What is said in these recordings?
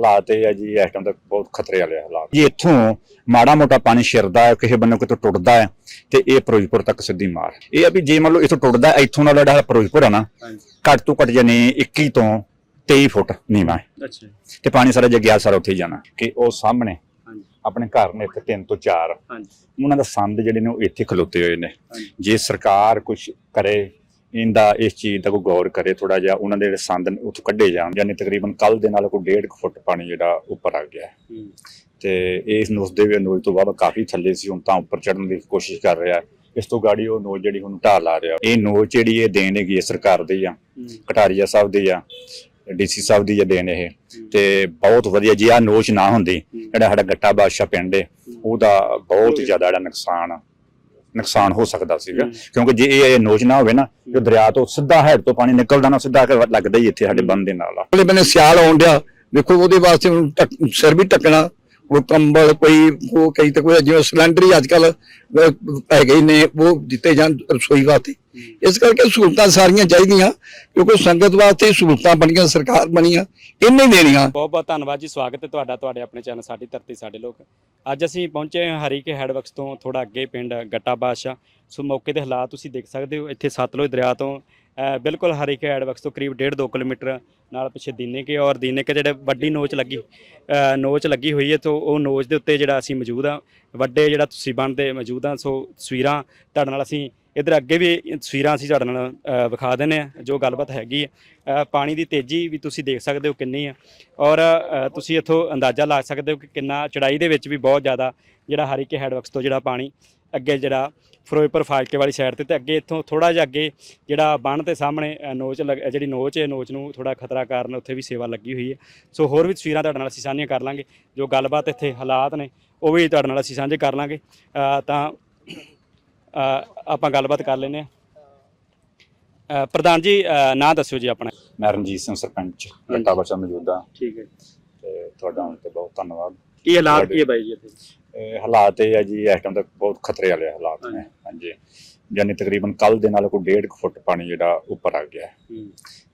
ਹਾਲਾਤ ਇਹ ਆ ਜੀ ਇਸ ਟਾਈਮ ਤੱਕ ਬਹੁਤ ਖਤਰੇ ਵਾਲੇ ਹਾਲਾਤ। ਜੀ ਇੱਥੋਂ ਮਾੜਾ ਮੋਟਾ ਪਾਣੀ ਛਿਰਦਾ ਹੈ ਕਿਸੇ ਬੰਨੋਂ ਕਿਤੋਂ ਟੁੱਟਦਾ ਹੈ ਤੇ ਇਹ ਫਿਰੋਜ਼ਪੁਰ ਤੱਕ ਸਿੱਧੀ ਮਾਰ। ਇਹ ਆ ਵੀ ਜੇ ਮੰਨ ਲਓ ਇੱਥੋਂ ਟੁੱਟਦਾ ਇੱਥੋਂ ਨਾਲ ਜਿਹੜਾ ਫਿਰੋਜ਼ਪੁਰ ਆ ਨਾ ਘੱਟ ਤੋਂ ਘੱਟ ਜਾਨੀ 21 ਤੋਂ 23 ਫੁੱਟ ਨੀਵਾਂ ਹੈ। ਅੱਛਾ ਤੇ ਪਾਣੀ ਸਾਰਾ ਜੇ ਗਿਆ ਸਾਰਾ ਉੱਥੇ ਹੀ ਜਾਣਾ ਕਿ ਉਹ ਸਾਹਮਣੇ ਆਪਣੇ ਘਰ ਨੇ ਇੱਥੇ 3 ਤੋਂ 4 ਹਾਂਜੀ। ਉਹਨਾਂ ਦਾ ਸੰਦ ਜਿਹੜੇ ਨੇ ਉਹ ਇੱਥੇ ਖਲੋਤੇ ਹੋਏ ਨੇ। ਜੇ ਸਰਕਾਰ ਕੁਝ ਕਰੇ ਇਹਦਾ ਇਸ ਚੀਜ਼ ਦਾ ਕੋਈ ਗੌਰ ਕਰੇ ਥੋੜਾ ਜਿਹਾ ਉਹਨਾਂ ਦੇ ਜਿਹੜੇ ਸੰਦ ਉੱਥੋਂ ਕੱਢੇ ਜਾਣ ਯਾਨੀ ਤਕਰੀਬਨ ਕੱਲ ਦੇ ਨਾਲ ਕੋਈ 1.5 ਫੁੱਟ ਪਾਣੀ ਜਿਹੜਾ ਉੱਪਰ ਆ ਗਿਆ ਤੇ ਇਸ ਨੋਜ਼ ਦੇ ਵੀ ਨੋਜ਼ ਤੋਂ ਬਾਅਦ ਕਾਫੀ ਥੱਲੇ ਸੀ ਹੁਣ ਤਾਂ ਉੱਪਰ ਚੜਨ ਦੀ ਕੋਸ਼ਿਸ਼ ਕਰ ਰਿਹਾ। ਇਸ ਤੋਂ ਗਾੜੀ ਉਹ ਨੋਜ਼ ਜਿਹੜੀ ਹੁਣ ਢਾਲ ਆ ਰਿਹਾ। ਇਹ ਨੋਜ਼ ਜਿਹੜੀ ਇਹ ਦੇਣ ਹੈਗੀ ਹੈ ਸਰਕਾਰ ਦੀ ਆ ਕਟਾਰੀਆ ਸਾਹਿਬ ਦੀ ਆ ਡੀਸੀ ਸਾਹਿਬ ਦੀ ਆ ਦੇਣ ਇਹ। ਤੇ ਬਹੁਤ ਵਧੀਆ ਜੀ ਆ ਨੋਚ ਨਾ ਹੁੰਦੀ ਜਿਹੜਾ ਸਾਡਾ ਗੱਟਾ ਬਾਦਸ਼ਾਹ ਪਿੰਡ ਹੈ। ਉਹਦਾ ਬਹੁਤ ਜ਼ਿਆਦਾ ਜਿਹੜਾ ਨੁਕਸਾਨ ਨੁਕਸਾਨ ਹੋ ਸਕਦਾ ਸੀਗਾ। ਕਿਉਂਕਿ ਜੇ ਇਹ ਨੋਚ ਨਾ ਹੋਵੇ ਨਾ ਜੋ ਦਰਿਆ ਤੋਂ ਸਿੱਧਾ ਹੈਡ ਤੋਂ ਪਾਣੀ ਨਿਕਲਦਾ ਨਾ ਸਿੱਧਾ ਲੱਗਦਾ ਹੀ ਇੱਥੇ ਸਾਡੇ ਬੰਦ ਦੇ ਨਾਲ ਆ। ਅਗਲੇ ਬੰਨੇ ਸਿਆਲ ਆਉਣ ਡਿਆ ਵੇਖੋ ਉਹਦੇ ਵਾਸਤੇ ਸਿਰ ਵੀ ਟੱਕਣਾ ਉਹ ਕੰਬਲ ਕੋਈ ਉਹ ਕਈ ਤੇ ਕੋਈ ਜਿਵੇਂ ਸਿਲੰਡਰ ਹੀ ਅੱਜ ਕੱਲ ਹੈਗੇ ਹੀ ਨੇ ਉਹ ਦਿੱਤੇ ਜਾਣ ਰਸੋਈ ਵਾਸਤੇ। ਇਸ ਕਰਕੇ ਸਹੂਲਤਾਂ ਸਾਰੀਆਂ ਚਾਹੀਦੀਆਂ ਕਿਉਂਕਿ ਸੰਗਤ ਵਾਸਤੇ ਸਹੂਲਤਾਂ ਬਣੀਆਂ ਸਰਕਾਰ ਬਣੀਆਂ ਇਹਨੇ ਦੇਣੀਆਂ। ਬਹੁਤ ਬਹੁਤ ਧੰਨਵਾਦ ਜੀ ਸਵਾਗਤ ਹੈ ਤੁਹਾਡਾ ਤੁਹਾਡੇ ਆਪਣੇ ਚੈਨਲ ਸਾਡੀ ਧਰਤੀ ਸਾਡੇ ਲੋਕ। ਅੱਜ ਅਸੀਂ ਪਹੁੰਚੇ ਹਾਂ ਹਰੀਕੇ ਹੈਡਵਰਕਸ ਤੋਂ ਥੋੜਾ ਅੱਗੇ ਪਿੰਡ ਗੱਟਾ ਬਾਦਸ਼ਾਹ। ਸੋ ਮੌਕੇ ਦੇ ਹਾਲਾਤ ਤੁਸੀਂ ਦੇਖ ਸਕਦੇ ਹੋ ਇੱਥੇ ਸਤਲੁਜ ਦਰਿਆ ਤੋਂ ਬਿਲਕੁਲ ਹਰੀਕੇ ਹੈਡਵਰਕਸ ਤੋਂ ਕਰੀਬ 1.5 2 ਕਿਲੋਮੀਟਰ ਨਾਲ ਪਿੱਛੇ ਦੀਨੇ ਕੇ ਔਰ ਦੀਨੇ ਕੇ ਜਿਹੜੇ ਵੱਡੀ ਨੋਚ ਲੱਗੀ ਨੋਚ ਲੱਗੀ ਹੋਈ ਹੈ, ਤੋਂ ਉਹ ਨੋਚ ਦੇ ਉੱਤੇ ਜਿਹੜਾ ਅਸੀਂ ਮੌਜੂਦ ਆ ਵੱਡੇ ਜਿਹੜਾ ਤੁਸੀਂ ਬਣਦੇ ਮੌਜੂਦ ਆ ਸੋ ਤਸਵੀਰਾਂ ਤੁਹਾਡੇ ਨਾਲ ਅਸੀਂ ਇਧਰ ਅੱਗੇ ਵੀ ਤਸਵੀਰਾਂ ਅਸੀਂ ਤੁਹਾਡੇ ਨਾਲ ਵਿਖਾ ਦਿੰਨੇ ਆ ਜੋ ਗੱਲਬਾਤ ਹੈਗੀ ਹੈ। ਪਾਣੀ ਦੀ ਤੇਜ਼ੀ ਵੀ ਤੁਸੀਂ ਦੇਖ ਸਕਦੇ ਹੋ ਕਿੰਨੀ ਆ ਔਰ ਤੁਸੀਂ ਇੱਥੋਂ ਅੰਦਾਜ਼ਾ ਲਾ ਸਕਦੇ ਹੋ ਕਿ ਕਿੰਨਾ ਚੜਾਈ ਦੇ ਵਿੱਚ ਵੀ ਬਹੁਤ ਜ਼ਿਆਦਾ ਜਿਹੜਾ ਹਰੀਕੇ ਹੈਡਵਰਕਸ ਤੋਂ ਜਿਹੜਾ ਪਾਣੀ ਅੱਗੇ ਜਿਹੜਾ ਫਿਰੋਜ਼ਪੁਰ ਫਾਜ਼ਿਲਕੇ ਵਾਲੀ ਸਾਈਡ ਤੇ ਤੇ ਅੱਗੇ ਇੱਥੋਂ ਥੋੜਾ ਜਿਹਾ ਅੱਗੇ ਜਿਹੜਾ ਬੰਨ ਤੇ ਸਾਹਮਣੇ ਨੋਚ ਜਿਹੜੀ ਨੋਚ ਹੈ ਨੋਚ ਨੂੰ ਥੋੜਾ ਖਤਰਾ ਕਾਰਨ ਉੱਥੇ ਵੀ ਸੇਵਾ ਲੱਗੀ ਹੋਈ ਹੈ। ਸੋ ਹੋਰ ਵੀ ਤਸਵੀਰਾਂ ਤੁਹਾਡੇ ਨਾਲ ਅਸੀਂ ਸਾਂਝੀਆਂ ਕਰ ਲਾਂਗੇ ਜੋ ਗੱਲਬਾਤ ਇੱਥੇ ਹਾਲਾਤ ਨੇ ਉਹ ਵੀ ਤੁਹਾਡੇ ਨਾਲ ਅਸੀਂ ਸਾਂਝੇ ਕਰ ਲਾਂਗੇ। ਤਾਂ ਆਪਾਂ ਗੱਲਬਾਤ ਕਰ ਲੈਨੇ ਆ ਪ੍ਰਧਾਨ ਜੀ ਨਾਂ ਦੱਸਿਓ ਜੀ ਆਪਣਾ। ਮੈਂ ਰਣਜੀਤ ਸਿੰਘ ਸਰਪੰਚ ਗੱਟਾ ਬਾਦਸ਼ਾਹ ਮੌਜੂਦਾ। ਠੀਕ ਹੈ ਤੇ ਤੁਹਾਡਾ ਹੁਣ ਤੇ ਬਹੁਤ ਧੰਨਵਾਦ। ਕੀ ਹਾਲਾਤ ਕੀ ਹੈ ਬਾਈ ਜੀ ਇੱਥੇ? ਇਹ ਹਾਲਾਤ ਇਹ ਆ ਜੀ ਇਸ ਟਾਈਮ ਤੱਕ ਬਹੁਤ ਖਤਰੇ ਵਾਲੇ ਹਾਲਾਤ ਨੇ। ਹਾਂਜੀ। ਯਾਨੀ ਤਕਰੀਬਨ ਕੱਲ ਦੇ ਨਾਲ ਕੋਈ 1.5 ਫੁੱਟ ਪਾਣੀ ਜਿਹੜਾ ਉੱਪਰ ਆ ਗਿਆ। ਹੈ।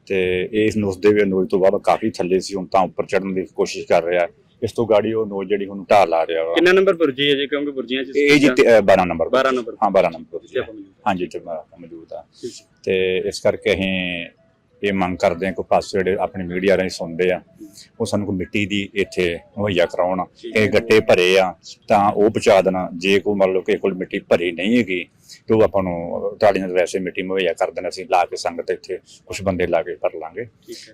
ਤੇ ਇਸ ਨੋਜ਼ ਦੇ ਵੀ ਨੋਜ਼ ਤੋਂ ਬਾਅਦ ਕਾਫੀ ਥੱਲੇ ਸੀ ਹੁਣ ਤਾਂ ਉੱਪਰ ਚੜਨ ਦੀ ਕੋਸ਼ਿਸ਼ ਕਰ ਰਿਹਾ। ਇਸ ਤੋਂ ਗਾੜੀ ਉਹ ਨੋਜ਼ ਜਿਹੜੀ ਹੁਣ ਢਾਲ ਆ ਰਿਹਾ ਵਾ। ਕਿੰਨਾ ਨੰਬਰ ਬੁਰਜੀ ਹੈ ਜੀ? ਕਿਉਂਕਿ ਬੁਰਜੀਆਂ ਚ ਇਹ ਜੀ ਤੇ- ਅਹ 12 ਨੰਬਰ 12 ਨੰਬਰ ਹਾਂ 12 ਨੰਬਰ ਤੇ। ਹਾਂਜੀ ਤੇ ਮੌਜੂਦ ਆ। ਤੇ ਇਸ ਕਰਕੇ ਅਸੀਂ ਇਹ ਮੰਗ ਕਰਦੇ ਹਾਂ ਕਿ ਪਾਸੇ ਜਿਹੜੇ ਆਪਣੀ ਮੀਡੀਆ ਰਾਹੀਂ ਸੁਣਦੇ ਆ ਉਹ ਸਾਨੂੰ ਕੋਈ ਮਿੱਟੀ ਦੀ ਇੱਥੇ ਮੁਹੱਈਆ ਕਰਾਉਣ। ਇਹ ਗੱਟੇ ਭਰੇ ਆ ਤਾਂ ਉਹ ਪਹੁੰਚਾ ਦੇਣਾ। ਜੇ ਕੋਈ ਮੰਨ ਲਓ ਕਿ ਕੋਲ ਮਿੱਟੀ ਭਰੀ ਨਹੀਂ ਹੈਗੀ ਤੇ ਉਹ ਆਪਾਂ ਨੂੰ ਤੁਹਾਡੀਆਂ ਵੈਸੇ ਮਿੱਟੀ ਮੁਹੱਈਆ ਕਰ ਦੇਣਾ ਅਸੀਂ ਲਾ ਕੇ ਸੰਗਤ ਇੱਥੇ ਕੁਝ ਬੰਦੇ ਲਾ ਕੇ ਭਰ ਲਾਂਗੇ।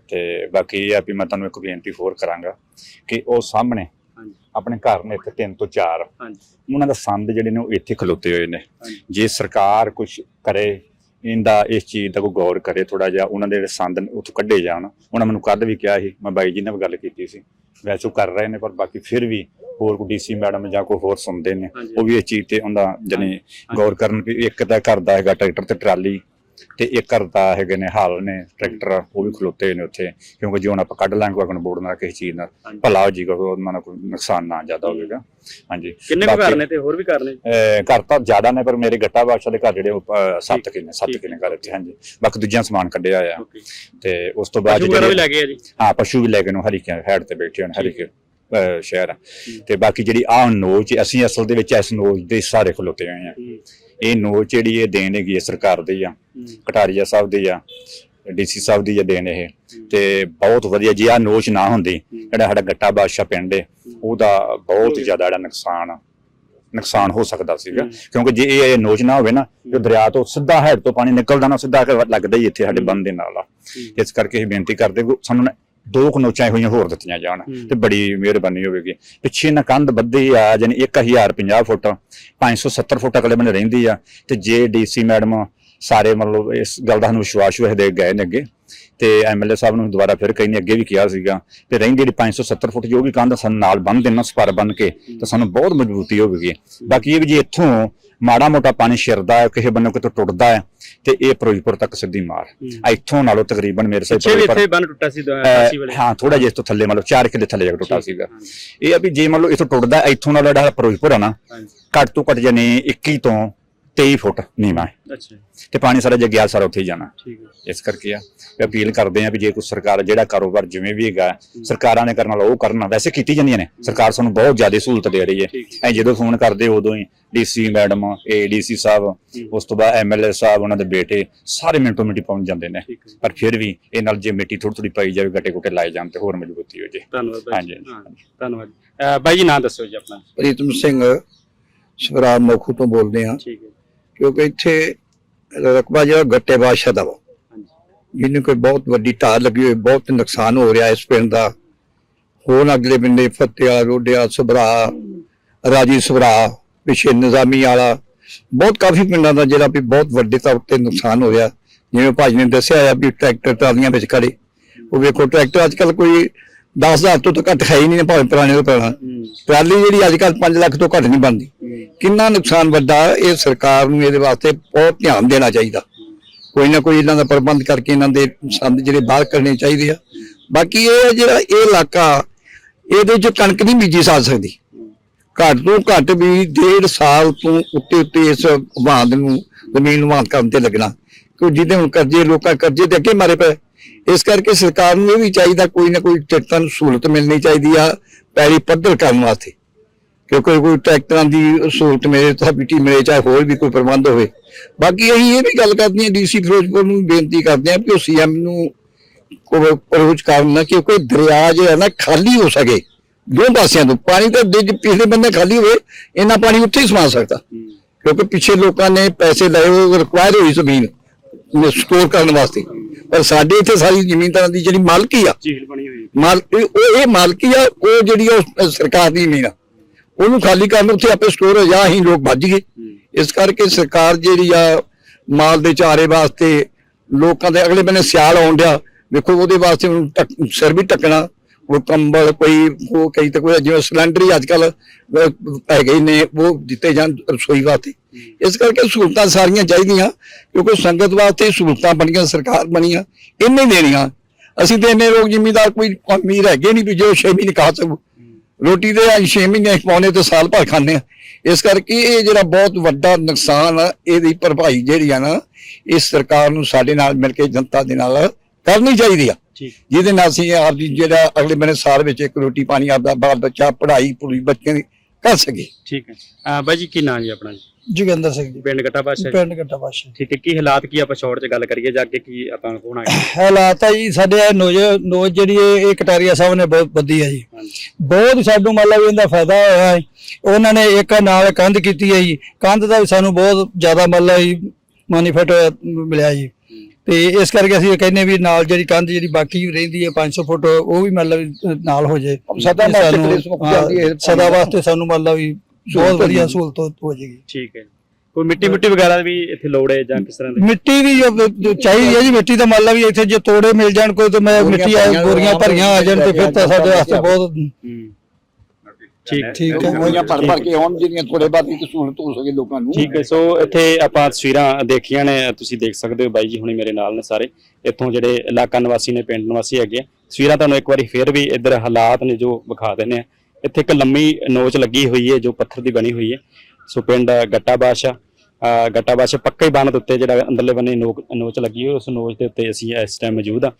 ਤੇ ਬਾਕੀ ਇਹ ਆ ਵੀ ਮੈਂ ਤੁਹਾਨੂੰ ਇੱਕ ਬੇਨਤੀ ਹੋਰ ਕਰਾਂਗਾ ਕਿ ਉਹ ਸਾਹਮਣੇ ਆਪਣੇ ਘਰ ਨੇ ਇੱਥੇ ਤਿੰਨ ਤੋਂ ਚਾਰ। ਹਾਂਜੀ। ਉਹਨਾਂ ਦਾ ਸੰਦ ਜਿਹੜੇ ਨੇ ਉਹ ਇੱਥੇ ਖਲੋਤੇ ਹੋਏ ਨੇ। ਜੇ ਸਰਕਾਰ ਕੁਝ ਕਰੇ ਇਹਦਾ ਇਸ ਚੀਜ਼ ਦਾ ਕੋਈ ਗੌਰ ਕਰੇ ਥੋੜਾ ਜਿਹਾ ਉਹਨਾਂ ਦੇ ਜਿਹੜੇ ਸੰਦ ਨੇ ਉੱਥੋਂ ਕੱਢੇ ਜਾਣ। ਉਹਨਾਂ ਮੈਨੂੰ ਕੱਲ ਵੀ ਕਿਹਾ ਸੀ ਮੈਂ ਬਾਈ ਜੀ ਨਾਲ ਗੱਲ ਕੀਤੀ ਸੀ। ਵੈਸੇ ਉਹ ਕਰ ਰਹੇ ਨੇ ਪਰ ਬਾਕੀ ਫਿਰ ਵੀ ਹੋਰ ਕੋਈ ਡੀਸੀ ਮੈਡਮ ਜਾਂ ਕੋਈ ਹੋਰ ਸੁਣਦੇ ਨੇ। ਉਹ ਵੀ ਇਸ ਚੀਜ਼ ਤੇ ਉਹਦਾ ਜਨੇ ਗੌਰ ਕਰਨ ਵੀ ਇੱਕ ਤਾਂ ਕਰਦਾ ਹੈਗਾ ਟਰੈਕਟਰ ਤੇ ਟਰਾਲੀ ਤੇ ਇੱਕ ਕਰਦਾ ਹੈਗੇ ਨੇ ਹਾਲ ਨੇ ਟਰੈਕਟਰ ਉਹ ਵੀ ਖਲੋਤੇ ਨੇ ਉੱਥੇ। ਕਿਉਂਕਿ ਜੇ ਹੁਣ ਆਪਾਂ ਕੱਢ ਲਾਂਗੇ ਕੋਈ ਬੋਰਡ ਨਾਲ ਕਿਸੇ ਚੀਜ਼ ਨਾਲ। ਭਲਾ ਹੋ ਜੀਗਾ ਉਹਨਾਂ ਨਾਲ ਕੋਈ ਨੁਕਸਾਨ ਨਾ ਜ਼ਿਆਦਾ ਹੋਵੇਗਾ। ਹਾਂਜੀ। ਕਿੰਨੇ ਕੁ ਘਰ ਨੇ ਤੇ ਹੋਰ ਵੀ ਘਰ ਨੇ? ਘਰ ਤਾਂ ਜ਼ਿਆਦਾ ਨੇ ਪਰ ਮੇਰੇ ਗੱਟਾ ਬਾਦਸ਼ਾਹ ਦੇ ਘਰ ਜਿਹੜੇ ਸੱਤ ਕਿੰਨੇ ਸੱਤ। ਕਿੰਨੇ ਘਰ ਇੱਥੇ ਹਾਂਜੀ। ਬਾਕੀ ਦੂਜਿਆਂ ਸਮਾਨ ਕੱਢਿਆ ਆ ਤੇ ਉਸ ਤੋਂ ਬਾਅਦ ਜਿਹੜੇ ਲੱਗੇ ਆ ਜੀ? ਹਾਂ ਪਸ਼ੂ ਵੀ ਲੈ ਕੇ ਨੂੰ ਹਰੀਕੇ ਹੈਡ ਤੇ ਬੈਠੇ ਹਨ ਹਰੀਕੇ ਸ਼ਹਿਰ ਆ। ਤੇ ਬਾਕੀ ਜਿਹੜੀ ਆਹ ਨੋਚ ਅਸੀਂ ਅਸਲ ਦੇ ਵਿੱਚ ਇਸ ਨੋਚ ਦੇ ਸਾਰੇ ਖਲੋਤੇ ਹੋਏ ਆ। ਇਹ ਨੋਚ ਜਿਹੜੀ ਇਹ ਦੇਣ ਹੈਗੀ ਹੈ ਸਰਕਾਰ ਦੀ ਆ ਕਟਾਰੀਆ ਸਾਹਿਬ ਦੀ ਆ ਡੀਸੀ ਸਾਹਿਬ ਦੀ ਆ ਦੇਣ ਇਹ। ਤੇ ਬਹੁਤ ਵਧੀਆ ਜੇ ਆ ਨੋਚ ਨਾ ਹੁੰਦੀ ਜਿਹੜਾ ਸਾਡਾ ਗੱਟਾ ਬਾਦਸ਼ਾਹ ਪਿੰਡ ਹੈ। ਉਹਦਾ ਬਹੁਤ ਜ਼ਿਆਦਾ ਜਿਹੜਾ ਨੁਕਸਾਨ ਨੁਕਸਾਨ ਹੋ ਸਕਦਾ ਸੀਗਾ। ਕਿਉਂਕਿ ਜੇ ਇਹ ਨੋਚ ਨਾ ਹੋਵੇ ਨਾ ਜੋ ਦਰਿਆ ਤੋਂ ਸਿੱਧਾ ਹੈਡ ਤੋਂ ਪਾਣੀ ਨਿਕਲਦਾ ਨਾ ਸਿੱਧਾ ਆ ਲੱਗਦਾ ਹੀ ਇੱਥੇ ਸਾਡੇ ਬੰਦ ਦੇ ਨਾਲ ਆ। ਇਸ ਕਰਕੇ ਇਹ ਬੇਨਤੀ ਕਰਦੇ ਸਾਨੂੰ ਦੋ ਕੁ ਨੋਚਾਂ ਹੋਈਆਂ ਹੋਰ ਦਿੱਤੀਆਂ ਜਾਣ। ਤੇ ਬੜੀ ਮਿਹਰਬਾਨੀ ਹੋਵੇਗੀ। ਪਿੱਛੇ ਨਾ ਕੰਧ ਬੱਧੀ ਆ ਜਾਨੀ 1050 ਫੁੱਟ 570 ਫੁੱਟ ਅਗਲੇ ਬੰਨੇ ਰਹਿੰਦੀ ਆ। ਤੇ ਜੇ ਡੀਸੀ ਮੈਡਮ ਸਾਰੇ ਮਤਲਬ ਇਸ ਗੱਲ ਦਾ ਸਾਨੂੰ ਵਿਸ਼ਵਾਸ ਹੋਇਆ ਦੇ ਗਏ ਨੇ ਅੱਗੇ ਤੇ ਐਮਐਲਏ ਸਾਹਿਬ ਨੂੰ ਦੁਬਾਰਾ ਫਿਰ ਨੇ ਅੱਗੇ ਵੀ ਕਿਹਾ ਸੀਗਾ ਤੇ ਰਹਿੰਦੀ ਜਿਹੜੀ 570 ਫੁੱਟ ਜੋ ਵੀ ਕੰਧ ਸਾਨੂੰ ਨਾਲ ਬੰਨ ਦੇਣਾ ਸਪਰ ਬੰਨ ਕੇ ਤਾਂ ਸਾਨੂੰ ਬਹੁਤ ਮਜ਼ਬੂਤੀ ਹੋਵੇਗੀ। ਬਾਕੀ ਇਹ ਵੀ ਜੇ ਇੱਥੋਂ ਮਾੜਾ ਮੋਟਾ ਪਾਣੀ ਛਿਰਦਾ ਹੈ ਕਿਸੇ ਬੰਨੋਂ ਕਿਤੋਂ ਟੁੱਟਦਾ ਹੈ ਤੇ ਇਹ ਫਿਰੋਜ਼ਪੁਰ ਤੱਕ ਸਿੱਧੀ ਮਾਰ। ਇੱਥੋਂ ਨਾਲੋਂ ਤਕਰੀਬਨ ਮੇਰੇ ਸੇ ਪਿੱਛੇ ਵੀ ਇੱਥੇ ਬੰਨ ਟੁੱਟਾ ਸੀ ਕਾਸੀ ਵਾਲੇ। ਹਾਂ ਥੋੜਾ ਜਿਹਾ ਇਸ ਤੋਂ ਥੱਲੇ ਮਤਲਬ 4 ਕਿਲੇ ਥੱਲੇ ਜਾ ਟੁੱਟਾ ਸੀਗਾ। ਇਹ ਆ ਵੀ ਜੇ ਮੰਨ ਲਓ ਇਥੋਂ ਟੁੱਟਦਾ ਇੱਥੋਂ ਨਾਲ ਜਿਹੜਾ ਫਿਰੋਜ਼ਪੁਰ ਆ ਨਾ ਘੱਟ ਤੋਂ ਘੱਟ ਜਾਨੀ 21 ਤੋਂ 23 ਫੁੱਟ ਨੀਵਾਂ ਹੈ। ਅੱਛਾ। ਤੇ ਪਾਣੀ ਸਾਰਾ ਜੇ ਗਿਆ ਸਾਰਾ ਉੱਥੇ ਹੀ ਜਾਣਾ। ਠੀਕ ਹੈ। ਇਸ ਕਰਕੇ ਆ ਵੀ ਅਪੀਲ ਕਰਦੇ ਆ ਵੀ ਜੇ ਕੋਈ ਸਰਕਾਰ ਜਿਹੜਾ ਕਾਰੋਬਾਰ ਜਿਵੇਂ ਵੀ ਹੈਗਾ ਸਰਕਾਰਾਂ ਨੇ ਕਰਨ ਵਾਲਾ ਉਹ ਕਰਨ। ਵੈਸੇ ਕੀਤੀ ਜਾਂਦੀਆਂ ਨੇ। ਸਰਕਾਰ ਸਾਨੂੰ ਬਹੁਤ ਜ਼ਿਆਦਾ ਸਹੂਲਤ ਦੇ ਰਹੀ ਹੈ। ਐ ਜਦੋਂ ਫੋਨ ਕਰਦੇ ਉਦੋਂ ਹੀ ਡੀਸੀ ਮੈਡਮ ਏਡੀਸੀ ਸਾਹਿਬ ਉਸ ਤੋਂ ਬਾਅਦ ਐਮਐਲਏ ਸਾਹਿਬ ਉਹਨਾਂ ਦੇ ਬੇਟੇ ਸਾਰੇ ਮਿੰਟੋ ਮਿੰਟੀ ਪਹੁੰਚ ਜਾਂਦੇ ਨੇ। ਪਰ ਫਿਰ ਵੀ ਇਹ ਨਾਲ ਜੇ ਮਿੱਟੀ ਥੋੜੀ ਥੋੜੀ ਪਾਈ ਜਾਵੇ ਗੱਟੇ ਗੁੱਟੇ ਲਾਏ ਜਾਣ ਤੇ ਹੋਰ ਮਜ਼ਬੂਤੀ ਹੋ ਜੇ। ਧੰਨਵਾਦ ਬਾਈ ਹਾਂਜੀ, ਜੀ। ਹਾਂ, ਧੰਨਵਾਦ। ਬਾਈ ਜੀ ਨਾਂ ਦੱਸੋ ਜੀ ਆਪਣਾ। ਪ੍ਰੀਤਮ ਸਿੰਘ ਸਵਰਾਜ ਮੋਖੂ ਤੋਂ ਬੋਲਦੇ ਹਾਂ। ਠੀਕ ਹੈ। ਕਿਉਂਕਿ ਇੱਥੇ ਰਕਬਾ ਜਿਹੜਾ ਗੱਟੇ ਬਾਦਸ਼ਾਹ ਦਾ ਵਾ। ਜਿਹਨੂੰ ਕੋਈ ਬਹੁਤ ਵੱਡੀ ਢਾਹ ਲੱਗੀ ਹੋਈ ਬਹੁਤ ਨੁਕਸਾਨ ਹੋ ਰਿਹਾ ਇਸ ਪਿੰਡ ਦਾ। ਹੋਰ ਅਗਲੇ ਬੰਦੇ ਫਤਿਆ ਰੋਡਿਆ ਸਭਰਾ ਰਾਜੀ ਸਭਰਾ ਪਿਛੇ ਨਿਜ਼ਾਮੀ ਵਾਲਾ। ਬਹੁਤ ਕਾਫੀ ਪਿੰਡਾਂ ਦਾ ਜਿਹੜਾ ਵੀ ਬਹੁਤ ਵੱਡੇ ਤੌਰ ਤੇ ਨੁਕਸਾਨ ਹੋਇਆ ਜਿਵੇਂ ਭਾਜੀ ਨੇ ਦੱਸਿਆ ਆ ਵੀ ਟਰੈਕਟਰ ਟਰਾਲੀਆਂ ਵਿੱਚ ਖੜੇ ਉਹ ਵੇਖੋ ਟਰੈਕਟਰ ਅੱਜ ਕੱਲ ਕੋਈ 10000 ਤੋਂ ਤਾਂ ਘੱਟ ਹੈ ਹੀ ਨਹੀਂ ਭਾਵੇਂ ਪੁਰਾਣੇ ਤੋਂ ਪੁਰਾਣਾ ਟਰਾਲੀ ਜਿਹੜੀ ਅੱਜ ਕੱਲ 5 ਲੱਖ ਤੋਂ ਘੱਟ ਨਹੀਂ ਬਣਦੀ। ਕਿੰਨਾ ਨੁਕਸਾਨ ਵੱਡਾ ਇਹ ਸਰਕਾਰ ਨੂੰ ਇਹਦੇ ਵਾਸਤੇ ਬਹੁਤ ਧਿਆਨ ਦੇਣਾ ਚਾਹੀਦਾ। ਕੋਈ ਨਾ ਕੋਈ ਇਹਨਾਂ ਦਾ ਪ੍ਰਬੰਧ ਕਰਕੇ ਇਹਨਾਂ ਦੇ ਸੰਦ ਜਿਹੜੇ ਬਾਹਰ ਕਰਨੇ ਚਾਹੀਦੇ ਆ। ਬਾਕੀ ਇਹ ਜਿਹੜਾ ਇਹ ਇਲਾਕਾ ਇਹਦੇ ਚ ਕਣਕ ਨਹੀਂ ਬੀਜੀ ਜਾ ਸਕਦੀ। ਘੱਟ ਤੋਂ ਘੱਟ ਵੀ ਡੇਢ ਸਾਲ ਤੋਂ ਉੱਤੇ ਉੱਤੇ ਇਸ ਵਾਂਦ ਨੂੰ ਜ਼ਮੀਨ ਨੂੰ ਵਾਂਦ ਕਰਨ ਤੇ ਲੱਗਣਾ। ਕਿਉਂ ਜਿਹਦੇ ਹੁਣ ਕਰਜ਼ੇ ਲੋਕਾਂ ਕਰਜ਼ੇ ਤੇ ਅੱਗੇ ਮਾਰੇ ਪਏ। ਇਸ ਕਰਕੇ ਸਰਕਾਰ ਨੂੰ ਇਹ ਵੀ ਚਾਹੀਦਾ ਕੋਈ ਨਾ ਕੋਈ ਟਰੈਕਟਰਾਂ ਨੂੰ ਸਹੂਲਤ ਮਿਲਣੀ ਚਾਹੀਦੀ ਆ ਪੈਰੀ ਪੱਧਰ ਕਰਨ ਵਾਸਤੇ। ਕਿਉਂਕਿ ਕੋਈ ਟਰੈਕਟਰਾਂ ਦੀ ਸਹੂਲਤ ਮੇਰੇ ਤਾਂ ਬੀਟੀ ਮੇਰੇ ਚਾਹੇ ਹੋਰ ਵੀ ਕੋਈ ਪ੍ਰਬੰਧ ਹੋਵੇ। ਬਾਕੀ ਅਸੀਂ ਇਹ ਵੀ ਗੱਲ ਕਰਦੇ ਹਾਂ ਡੀਸੀ ਫਿਰੋਜ਼ਪੁਰ ਨੂੰ ਬੇਨਤੀ ਕਰਦੇ ਹਾਂ ਕਿ ਉਹ ਸੀਐਮ ਨੂੰ ਅਪਰੋਚ ਕਰਨ ਕਿ ਕੋਈ ਦਰਿਆ ਜਿਹੜਾ ਨਾ ਖਾਲੀ ਹੋ ਸਕੇ ਦੋ ਪਾਸਿਆਂ ਤੋਂ। ਪਾਣੀ ਤਾਂ ਦੇ- ਪਿਛਲੇ ਬੰਨੇ ਖਾਲੀ ਹੋਵੇ ਇੰਨਾ ਪਾਣੀ ਉੱਥੇ ਹੀ ਸਮਾ ਸਕਦਾ। ਕਿਉਂਕਿ ਪਿੱਛੇ ਲੋਕਾਂ ਨੇ ਪੈਸੇ ਲਏ, ਉਹ ਰਿਕਵਾਇਰ ਹੋਈ ਜ਼ਮੀਨ ਸਟੋਰ ਕਰਨ ਵਾਸਤੇ। ਪਰ ਸਾਡੇ ਇੱਥੇ ਸਾਰੀ ਜ਼ਮੀਨਦਾਰਾਂ ਦੀ ਜਿਹੜੀ ਮਾਲਕੀ ਆ। ਝੀਲ ਬਣੀ ਹੋਈ ਮਾਲ ਉਹ ਇਹ ਮਾਲਕੀ ਆ ਉਹ ਜਿਹੜੀ ਉਹ ਸਰਕਾਰ ਦੀ ਜ਼ਮੀਨ ਆ। ਉਹਨੂੰ ਖਾਲੀ ਕਰਨ ਉੱਥੇ ਆਪੇ ਸਟੋਰ ਹੋ ਜਾ ਅਸੀਂ ਲੋਕ ਭੱਜ ਗਏ। ਇਸ ਕਰਕੇ ਸਰਕਾਰ ਜਿਹੜੀ ਆ ਮਾਲ ਦੇ ਚਾਰੇ ਵਾਸਤੇ ਲੋਕਾਂ ਦੇ ਅਗਲੇ ਬੰਨੇ ਸਿਆਲ ਆਉਣ ਡਿਆ। ਵੇਖੋ ਉਹਦੇ ਵਾਸਤੇ ਸਿਰ ਵੀ ਟੱਕਣਾ। ਕੋਈ ਕੰਬਲ ਕੋਈ, ਉਹ ਕਈ ਤਾਂ ਕੋਈ ਜਿਵੇਂ ਸਿਲੰਡਰ ਹੀ ਅੱਜ ਕੱਲ ਹੈਗੇ ਹੀ ਨੇ, ਉਹ ਦਿੱਤੇ ਜਾਣ ਰਸੋਈ ਵਾਸਤੇ। ਇਸ ਕਰਕੇ ਸਹੂਲਤਾਂ ਸਾਰੀਆਂ ਚਾਹੀਦੀਆਂ, ਕਿਉਂਕਿ ਸੰਗਤ ਵਾਸਤੇ ਸਹੂਲਤਾਂ ਬਣੀਆਂ, ਸਰਕਾਰ ਬਣੀਆਂ, ਇੰਨੇ ਦੇਣੀਆਂ। ਅਸੀਂ ਤੇ ਇੰਨੇ ਲੋਕ ਜ਼ਿਮੀਦਾਰ, ਕੋਈ ਅਮੀਰ ਹੈਗੇ ਨਹੀਂ ਵੀ ਜੋ 6 ਮਹੀਨੇ ਖਾ ਸਕੂ। ਰੋਟੀ ਦੇ ਅਸੀਂ 6 ਮਹੀਨੇ ਪਾਉਣੇ ਤੇ ਸਾਲ ਭਰ ਖਾਂਦੇ ਆ। ਇਸ ਕਰਕੇ ਇਹ ਜਿਹੜਾ ਬਹੁਤ ਵੱਡਾ ਨੁਕਸਾਨ ਆ, ਇਹਦੀ ਭਰਪਾਈ ਜਿਹੜੀ ਆ ਨਾ ਇਹ ਸਰਕਾਰ ਨੂੰ ਸਾਡੇ ਨਾਲ ਮਿਲ ਕੇ, ਜਨਤਾ ਦੇ ਨਾਲ ਕਰਨੀ ਚਾਹੀਦੀ ਆ। ਜਿਹਦੇ ਨਾਲ ਅਸੀਂ ਆਪਦੀ ਜਿਹੜਾ ਅਗਲੇ ਮਹੀਨੇ ਸਾਲ ਵਿੱਚ ਇੱਕ ਰੋਟੀ ਪਾਣੀ ਆਪਦਾ ਬਾਲ ਬੱਚਾ ਪੜ੍ਹਾਈ ਪੂਰੀ ਬੱਚਿਆਂ ਦੀ ਕਰ ਸਕੇ। ਠੀਕ ਹੈ। ਅਹ ਬਾਈ ਜੀ ਕੀ ਨਾਂ ਜੀ ਆਪਣਾ ਜੀ? ਜੋਗਿੰਦਰ ਸਿੰਘ ਜੀ। ਪਿੰਡ ਗੱਟਾ ਬਾਸ਼ਾ ਜੀ। ਪਿੰਡ ਗੱਟਾ ਬਾਸ਼ਾ ਠੀਕ ਹੈ ਕੀ ਹਾਲਾਤ ਕੀ ਆਪਾਂ ਸ਼ਾਰਟ 'ਚ ਗੱਲ ਕਰੀਏ ਜਾਂ ਅੱਗੇ ਕੀ ਆਪਾਂ ਹੋਣਾ ਹੈ? ਹਾਲਾਤ ਆ ਜੀ ਸਾਡੇ ਇਹ ਨੋਜ ਨੋਜ ਜਿਹੜੀ ਇਹ ਇਹ ਕਟਾਰੀਆ ਸਾਹਿਬ ਨੇ ਬਹੁਤ ਬੱਦੀ ਆ ਜੀ। ਬਹੁਤ ਸਾਨੂੰ ਮਤਲਬ ਇਹਦਾ ਫਾਇਦਾ ਹੋਇਆ ਹੈ ਉਹਨਾਂ ਨੇ ਇੱਕ ਨਾਲ ਕੰਧ ਕੀਤੀ ਹੈ ਜੀ। ਕੰਧ ਦਾ ਵੀ ਸਾਨੂੰ ਬਹੁਤ ਜ਼ਿਆਦਾ ਮਤਲਬ ਮੈਨੀਫਿਟ ਮਿਲਿਆ ਜੀ। ਤੇ ਇਸ ਕਰਕੇ ਅਸੀਂ ਇਹ ਕਹਿੰਦੇ ਵੀ ਨਾਲ ਜਿਹੜੀ ਕੰਧ ਜਿਹੜੀ ਬਾਕੀ ਰਹਿੰਦੀ ਹੈ 500 ਫੁੱਟ ਉਹ ਵੀ ਮਤਲਬ ਨਾਲ ਹੋ ਜੇ। ਸਦਾ ਵਾਸਤੇ ਸਾਨੂੰ, ਸਦਾ ਵਾਸਤੇ ਮਤਲਬ ਵੀ ਬਹੁਤ ਵਧੀਆ। ਸਹੂਲਤ ਹੋ- ਜਾਏਗੀ। ਠੀਕ ਹੈ ਕੋਈ ਮਿੱਟੀ ਮੁੱਟੀ ਵਗੈਰਾ ਵੀ ਇੱਥੇ ਲੋੜ ਹੈ ਜਾਂ ਕਿਸ ਤਰ੍ਹਾਂ ਦੀ? ਮਿੱਟੀ ਵੀ ਜੋ- ਚਾਹੀਦੀ ਹੈ ਜੀ ਮਿੱਟੀ ਦਾ ਮੰਨ ਲਾ ਵੀ ਇੱਥੇ ਜੇ ਤੋੜੇ ਮਿਲ ਜਾਣ ਕੋਈ ਤਾਂ ਮੈਂ ਬੋਰੀਆਂ ਮਿੱਟੀ ਆ ਭਰੀਆਂ ਗੋਰੀਆਂ ਭਰੀਆਂ ਆ ਜਾਣ ਤੇ ਫਿਰ ਤਾਂ ਸਾਡੇ ਵਾਸਤੇ ਬਹੁਤ ਹੂੰ। ਠੀਕ ਠੀਕ ਹੈ। ਗੋਲੀਆਂ ਭਰ ਭਰ ਕੇ ਆਉਣ ਜਿਹੜੀਆਂ ਥੋੜੇ ਇੱਕ ਸਹੂਲਤ ਹੋ ਸਕੇ ਲੋਕਾਂ ਨੂੰ। ਠੀਕ ਹੈ ਸੋ ਇੱਥੇ ਆਪਾਂ ਤਸਵੀਰਾਂ ਦੇਖੀਆਂ ਨੇ ਤੁਸੀਂ ਦੇਖ ਸਕਦੇ ਹੋ ਬਾਈ ਜੀ ਹੁਣੇ ਮੇਰੇ ਨਾਲ ਨੇ ਸਾਰੇ। ਇੱਥੋਂ ਜਿਹੜੇ ਇਲਾਕਾ ਨਿਵਾਸੀ ਨੇ ਪਿੰਡ ਨਿਵਾਸੀ ਹੈਗੇ ਆ। ਤਸਵੀਰਾਂ ਤੁਹਾਨੂੰ ਇੱਕ ਵਾਰੀ ਫੇਰ ਵੀ ਇੱਧਰ ਹਾਲਾਤ ਨੇ ਜੋ ਵਿਖਾ ਦਿੰਦੇ ਆ। ਇੱਥੇ ਇੱਕ ਲੰਮੀ ਨੋਚ ਲੱਗੀ ਹੋਈ ਹੈ ਜੋ ਪੱਥਰ ਦੀ ਬਣੀ ਹੋਈ ਹੈ। ਸੋ ਪਿੰਡ ਗੱਟਾ ਬਾਸ਼ਾ ਗੱਟਾ ਬਾਸ਼ਾ ਪੱਕੇ ਬੰਨ ਦੇ ਉੱਤੇ ਜਿਹੜਾ ਅੰਦਰਲੇ ਬੰਨੇ ਨੋਚ ਲੱਗੀ ਹੋਈ ਉਸ ਨੋਚ ਦੇ ਉੱਤੇ ਅਸੀਂ ਇਸ ਟਾਈਮ ਮੌਜੂਦ ਆ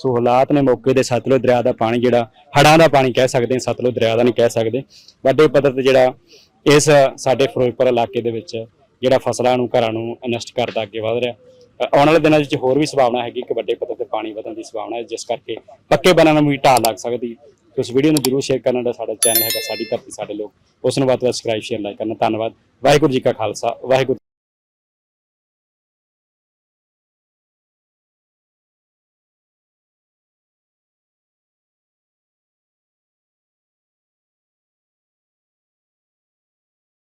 ਸੋ ਹਾਲਾਤ ਨੇ ਮੌਕੇ ਦੇ ਸਤਲੁਜ ਦਰਿਆ ਦਾ ਪਾਣੀ ਜਿਹੜਾ ਹੜਾਂ ਦਾ ਪਾਣੀ ਕਹਿ ਸਕਦੇ ਹਾਂ, ਸਤਲੁਜ ਦਰਿਆ ਦਾ ਨਹੀਂ ਕਹਿ ਸਕਦੇ। ਵੱਡੇ ਪੱਧਰ ਤੇ ਜਿਹੜਾ ਇਸ ਸਾਡੇ ਫਿਰੋਜ਼ਪੁਰ ਇਲਾਕੇ ਦੇ ਵਿੱਚ ਜਿਹੜਾ ਫਸਲਾਂ ਨੂੰ, ਘਰਾਂ ਨੂੰ ਨਸ਼ਟ ਕਰਦਾ ਅੱਗੇ ਵਧ ਰਿਹਾ। ਆਉਣ ਵਾਲੇ ਦਿਨਾਂ ਵਿੱਚ ਹੋਰ ਵੀ ਸੰਭਾਵਨਾ ਹੈਗੀ ਕਿ ਵੱਡੇ ਪੱਧਰ ਤੇ ਪਾਣੀ ਵਧਣ ਦੀ ਸੰਭਾਵਨਾ ਹੈ, ਜਿਸ ਕਰਕੇ ਪੱਕੇ ਬਣਨ ਨੂੰ ਵੀ ਢਾਲ ਲੱਗ ਸਕਦੀ ਉਸ ਵੀਡੀਓ ਨੂੰ ਜਰੂਰ ਸ਼ੇਅਰ ਕਰਨਾ ਦਾ ਸਾਡਾ ਚੈਨਲ ਹੈਗਾ ਸਾਡੀ ਧਰਤੀ, ਸਾਡੇ ਲੋਕ। ਉਸ ਨੂੰ ਵੱਧ ਤੋਂ ਵੱਧ ਸਬਸਕ੍ਰਾਈਬ ਸ਼ੇਅਰ ਲਾਈਕ ਕਰਨਾ। ਧੰਨਵਾਦ। ਵਾਹਿਗੁਰੂ ਜੀ ਕਾ ਖਾਲਸਾ, ਵਾਹਿਗੁਰੂ